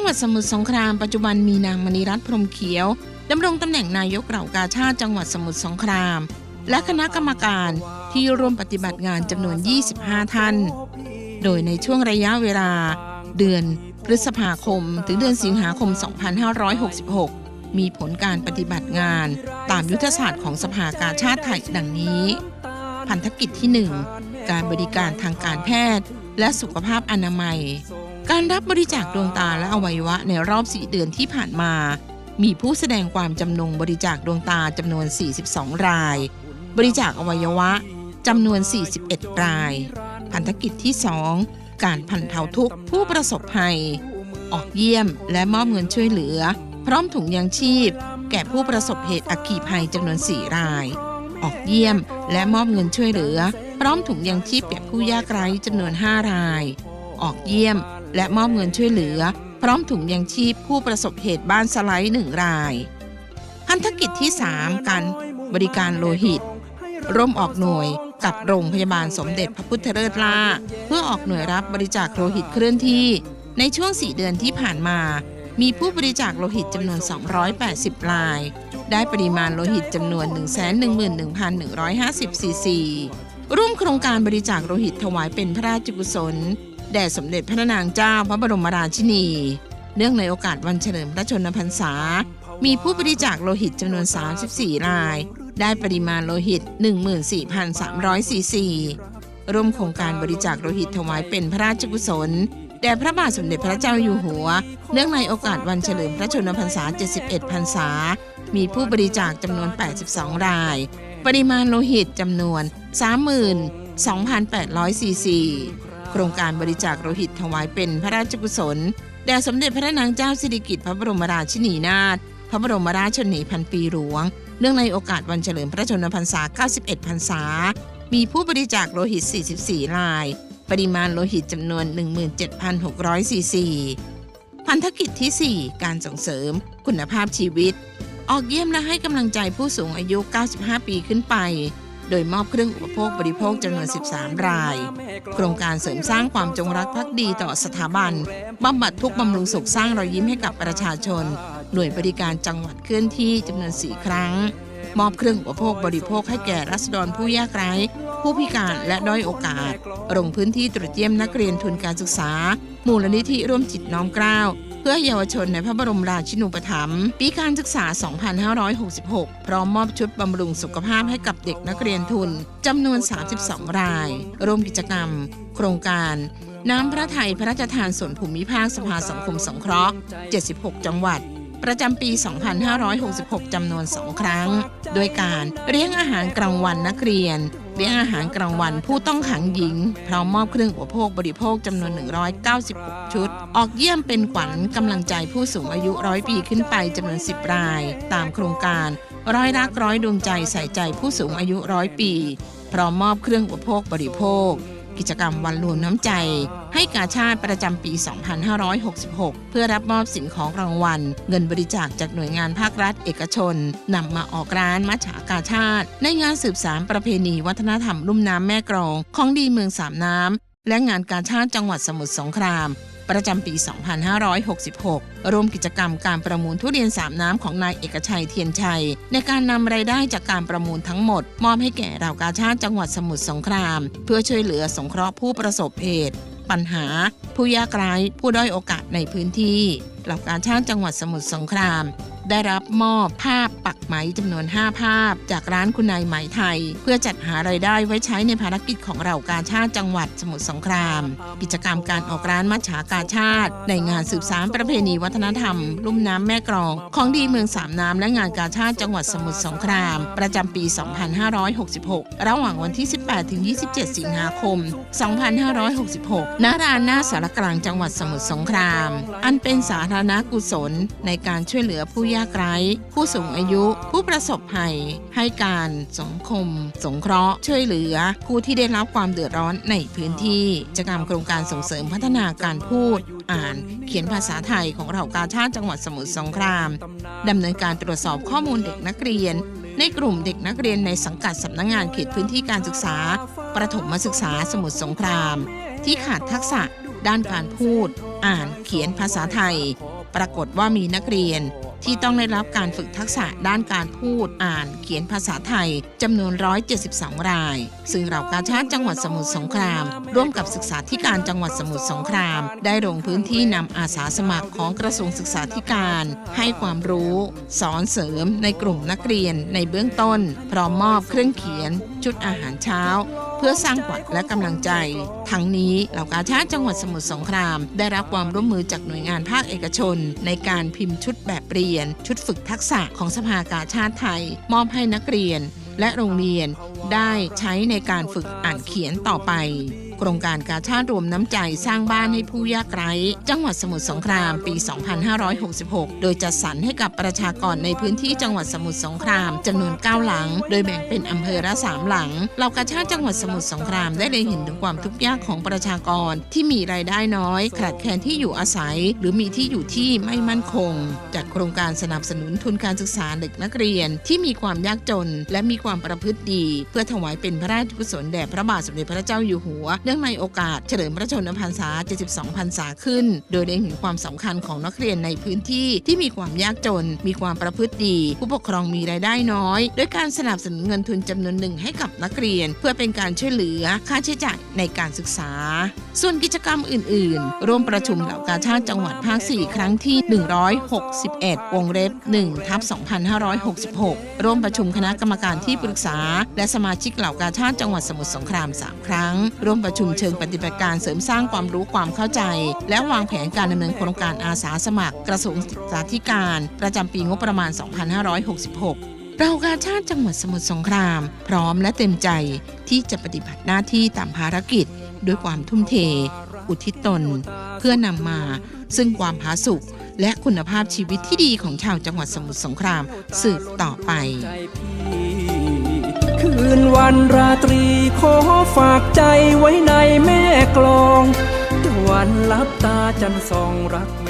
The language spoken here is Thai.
จังหวัดสมุทรสงครามปัจจุบันมีนางมณีรัตน์พรมเขียวดำรงตำแหน่งนายกเหล่ากาชาติจังหวัดสมุทรสงคราม และคณะกรรมการที่ร่วมปฏิบัติงานจำนวน 25 ท่าน โดยในช่วงระยะเวลา เดือนพฤษภาคม ถึงเดือนสิงหาคม 2566 มีผลการปฏิบัติงานตามยุทธศาสตร์ของสภากาชาติไทยดังนี้ พันธกิจที่ 1 การบริการทางการแพทย์ และสุขภาพอนามัย การรับบริจาคดวงตาและอวัยวะในรอบ 4 เดือนที่ผ่านมา มีผู้แสดงความจำนงบริจาคดวงตาจำนวน 42 ราย บริจาคอวัยวะจำนวน 41 ราย พันธกิจที่ 2 การพันเทาทุกผู้ประสบภัย ออกเยี่ยมและมอบเงินช่วยเหลือ พร้อมถุงยางชีพ แก่ผู้ประสบเหตุอัคคีภัยจำนวน 4 ราย ออกเยี่ยมและมอบเงินช่วยเหลือ พร้อมถุงยางชีพแก่ผู้ยากไร้จำนวน 5 ราย ออกเยี่ยม และมอบเงินช่วยเหลือ พร้อมถุงยางชีพผู้ประสบเหตุบ้านสไลด์หนึ่งรายพันธกิจที่ 3การบริการโลหิต ร่วมออกหน่วยกับโรงพยาบาลสมเด็จพระพุทธเลิศล่าเพื่อออกหน่วยรับบริจาคโลหิตเคลื่อนที่ ในช่วง 4 เดือนที่ผ่านมา มีผู้บริจาคโลหิตจำนวน 280 ราย ได้ปริมาณโลหิตจำนวน 111,150 ซีซีร่วมโครงการบริจาคโลหิตถวายเป็นพระราชกุศล แด่สมเด็จพระนางเจ้าพระบรมราชินี เนื่องในโอกาสวันเฉลิมพระชนมพรรษา มีผู้บริจาคโลหิตจำนวน 34 ราย ได้ปริมาณโลหิต 14,300ซีซีร่วมโครงการบริจาคโลหิตถวายเป็นพระราชกุศลแด่พระบาทสมเด็จพระเจ้าอยู่หัว เนื่องในโอกาสวันเฉลิมพระชนมพรรษา 71 พรรษา มีผู้บริจาคจำนวน 82 ราย ปริมาณโลหิตจำนวน 32,800ซีซี โครงการบริจาคโลหิตถวายเป็นพระราชกุศล แด่สมเด็จพระนางเจ้าสิริกิติ์พระบรมราชินีนาถพระบรมราชชนนีพันปีหลวง เนื่องในโอกาสวันเฉลิมพระชนมพรรษา 91 พรรษา มีผู้บริจาคโลหิต 44 ราย ปริมาณโลหิตจำนวน 17,600ซีซีพันธกิจที่ 4 การส่งเสริม คุณภาพชีวิต ออกเยี่ยมและให้กำลังใจผู้สูงอายุ 95 ปีขึ้นไป โดยมอบเครื่องอุปโภคบริโภคจำนวน 13 ราย โครงการเสริมสร้างความจงรักภักดีต่อสถาบันบำบัดทุกบำรุงสุขสร้างรอยยิ้มให้กับประชาชน หน่วยบริการจังหวัดเคลื่อนที่จำนวน 4 ครั้ง มอบเครื่องอุปโภคบริโภคให้แก่รัษฎรผู้ยากไร้ผู้พิการและด้อยโอกาสลงพื้นที่ตรวจเยี่ยมนักเรียนทุนการศึกษา มูลนิธิร่วมจิตน้อมเกล้า เพื่อเยาวชนในพระบรมราชินูปถัมภ์ปีการศึกษา 2566 พร้อมมอบชุดบำรุงสุขภาพให้กับเด็กนักเรียนทุนจำนวน 32 ราย ร่วมกิจกรรม โครงการน้ำพระไทยพระราชทานส่วนภูมิภาคสภาสังคมสงเคราะห์ 76 จังหวัด ประจำปี 2566 จำนวน 2 ครั้ง โดยการเลี้ยงอาหารกลางวันนักเรียน เลี้ยงอาหารกลางวัน ผู้ต้องขังหญิงพร้อมมอบเครื่องอุปโภคบริโภคจำนวน 196 ชุด ออกเยี่ยมเป็นขวัญกำลังใจผู้สูงอายุร้อยปีขึ้นไปจำนวน 10 ราย ตามโครงการ ร้อยรักร้อยดวงใจใส่ใจผู้สูงอายุร้อยปี พร้อมมอบเครื่องอุปโภคบริโภค กิจกรรมวันรวมน้ำใจ ให้กาชาติประจำปี 2566 เพื่อรับมอบสินของรางวัล เงินบริจาคจากหน่วยงานภาครัฐเอกชนนำมาออกร้านมัชากาชาติ ในงานสืบสารประเพณีวัฒนธรรมลุ่มน้ำแม่กรอง ของดีเมืองสามน้ำและงานกาชาติจังหวัดสมุทรสงคราม ประจำปี 2566 ร่วมกิจกรรมการประมูลทุเรียนสามน้ำของนายเอกชัยเทียนชัย ในการนำรายได้จากการประมูลทั้งหมด มอบให้แก่เรากาชาติจังหวัดสมุทรสงคราม เพื่อช่วยเหลือสงเคราะห์ผู้ประสบเหตุ ปัญหา ผู้ยากไร้ผู้ด้อยโอกาสในพื้นที่เหล่ากาชาติจังหวัดสมุทรสงคราม ได้รับมอบภาพปักไหมจำนวน 5 ภาพ จากร้านคุณนายไหมไทย เพื่อจัดหารายได้ไว้ใช้ในภารกิจของเรากาชาติจังหวัดสมุทรสงคราม กิจกรรมการออกร้านมัจฉากาชาติ ในงานสืบสานประเพณีวัฒนธรรม ลุ่มน้ำแม่กรอง ของดีเมืองสามน้ำและงานกาชาติจังหวัดสมุทรสงคราม ประจำปี 2566 ระหว่างวันที่ 18 ถึง 27 สิงหาคม 2566 ณ ลานหน้าสารกลางจังหวัดสมุทรสงคราม อันเป็นสาธารณกุศลในการช่วยเหลือผู้ยากไร้ ผู้สูงอายุ ผู้ประสบภัย ให้การสังคม สงเคราะห์ ช่วยเหลือ ผู้ที่ได้รับความเดือดร้อนในพื้นที่กิจกรรมโครงการส่งเสริมพัฒนาการพูด อ่าน เขียนภาษาไทยของเรากาชาติจังหวัดสมุทรสงครามดำเนินการตรวจสอบข้อมูลเด็กนักเรียนในกลุ่มเด็กนักเรียนในสังกัดสำนักงงานเขตพื้นที่การศึกษา ประถมศึกษาสมุทรสงคราม ที่ขาดทักษะด้านการพูด อ่านเขียนภาษาไทย ปรากฏว่ามีนักเรียน ที่ต้องได้รับการฝึกทักษะด้านการพูดอ่านเขียนภาษาไทยจำนวน 172 ราย ซึ่งเหล่ากาชาติจังหวัดสมุทรสงคราม ร่วมกับศึกษาธิการจังหวัดสมุทรสงคราม ได้ลงพื้นที่นำอาสาสมัครของกระทรวงศึกษาธิการ ให้ความรู้ สอนเสริมในกลุ่มนักเรียนในเบื้องต้น พร้อมมอบเครื่องเขียนชุดอาหารเช้า เพื่อสร้างขวัญและกำลังใจ ทั้งนี้เหล่ากาชาติจังหวัดสมุทรสงคราม ได้รับความร่วมมือจากหน่วยงานภาคเอกชน ในการพิมพ์ชุดแบบเรียน ชุดฝึกทักษะของสภากาชาติไทย มอบให้นักเรียน และโรงเรียนได้ใช้ในการฝึกอ่านเขียนต่อไป โครงการกาชาติรวมน้ำใจสร้างบ้านให้ผู้ยากไร้ จังหวัดสมุทรสงครามปี 2566 โดยจัดสรรให้กับประชากรในพื้นที่จังหวัดสมุทรสงครามจำนวน 9 หลัง โดยแบ่งเป็นอำเภอละสามหลังเหล่ากาชาติจังหวัดสมุทรสงครามได้เลยเห็นถึงความทุกข์ยากของประชากรที่มีรายได้น้อย ขาดแคลนที่อยู่อาศัย หรือมีที่อยู่ที่ไม่มั่นคงจัดโครงการสนับสนุนทุนการศึกษาเด็กนักเรียนที่มีความยากจน และมีความประพฤติดี เพื่อถวายเป็นพระราชกุศลแด่พระบาทสมเด็จพระเจ้าอยู่หัวเนื่ื่องในโอกาสเฉลิมพระชนมพรรษา 72 พรรษาขึ้น โดยเล็งเห็นความสำคัญของนักเรียนในพื้นที่ที่มีความยากจน มีความประพฤติดี ผู้ปกครองมีรายได้น้อย ด้วยการสนับสนุนเงินทุนจำนวนหนึ่งให้กับนักเรียน เพื่อเป็นการช่วยเหลือค่าใช้จ่ายในการศึกษา ส่วนกิจกรรมอื่น ๆ ร่วมประชุมเหล่ากาชาติจังหวัดภาค 4 ครั้งที่ 161 วงเล็บ1ทับ2566 ร่วมประชุมคณะกรรมการที่ปรึกษา และสมาชิกเหล่ากาชาติจังหวัดสมุทรสงคราม 3 ครั้ง ร่วมประชุมเชิงปฏิบัติการเสริมสร้างความรู้ความเข้าใจ และวางแผนการดำเนินโครงการอาสาสมัคร กระทรวงศึกษาธิการ ประจำปีงบประมาณ 2566เรากาชาติจังหวัดสมุทรสงคราม พร้อมและเต็มใจที่จะปฏิบัติหน้าที่ตามภารกิจ ด้วยความทุ่มเท อุทิศตน เพื่อนำมา ซึ่งความผาสุกและคุณภาพชีวิตที่ดีของชาวจังหวัดสมุทรสงครามสืบต่อไป นวันราตรีขอฝากใจไว้ในแม่กลอง วันลับตาจันทร์ส่องรักแม่